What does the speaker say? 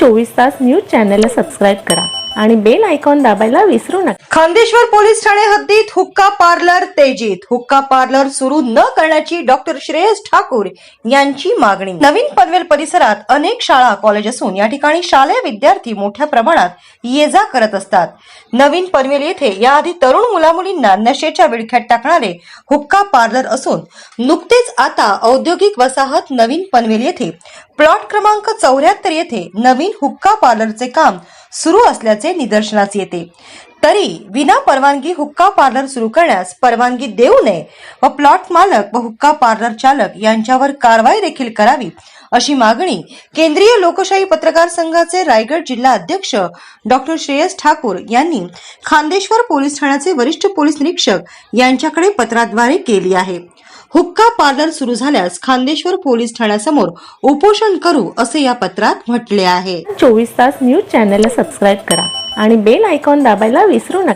चोवीस तास न्यूज चॅनलला सबस्क्राईब करा. आणि बेल आयकॉन दाबायला विसरू नका. खांदेश्वर पोलीस ठाणे हद्दीत हुक्का पार्लर तेजीत. हुक्का पार्लर सुरू न करण्याची डॉक्टर श्रेयस ठाकूर यांची मागणी. नवीन पनवेल परिसरात अनेक शाळा कॉलेज असून या ठिकाणी शालेय विद्यार्थी मोठ्या प्रमाणात ये जा करत असतात. नवीन पनवेल येथे याआधी तरुण मुलामुलींना नशेच्या विळख्यात टाकणारे हुक्का पार्लर असून नुकतेच आता औद्योगिक वसाहत नवीन पनवेल येथे. प्लॉट क्रमांक चौऱ्याहत्तर येथे नवीन हुक्का पार्लरचे काम सुरू असल्याचे निदर्शनास येते. तरी विना परवानगी हुक्का पार्लर सुरू करण्यास परवानगी देऊ नये व प्लॉट मालक व हुक्का पार्लर चालक यांच्यावर कारवाई देखील करावी अशी मागणी केंद्रीय लोकशाही पत्रकार संघाचे रायगड जिल्हा अध्यक्ष डॉक्टर श्रेयस ठाकूर यांनी खांदेश्वर पोलीस ठाण्याचे वरिष्ठ पोलीस निरीक्षक यांच्याकडे पत्राद्वारे केली आहे. हुक्का पार्लर सुरू झाल्यास खांदेश्वर पोलीस ठाण्यासमोर उपोषण करू असे या पत्रात म्हटले आहे. चोवीस तास न्यूज चॅनलला सबस्क्राईब करा आणि बेल आयकॉन दाबायला विसरू नका.